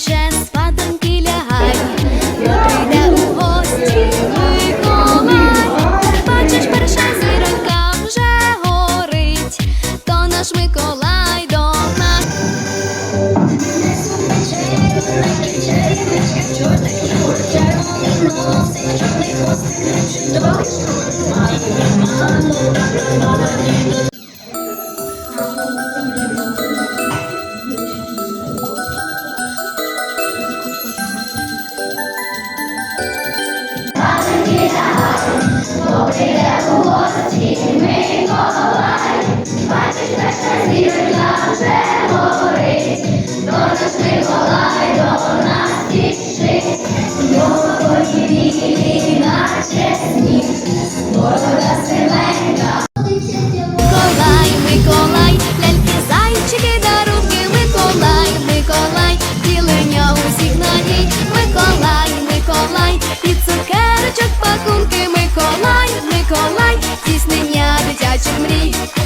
плече, сватанки лягай, хто прийде у гості Миколай. Бачиш, перша зіронька вже горить, то наш Миколай до нас. Чорний хвостик, чудовий шкурмай, мало, мало, мало, ляльки, зайчики, дарунки, Миколай, Миколай, ділення усіх надій, Миколай, Миколай, і цукерочок пакунки, Миколай, Миколай, здійснення дитячих мрій.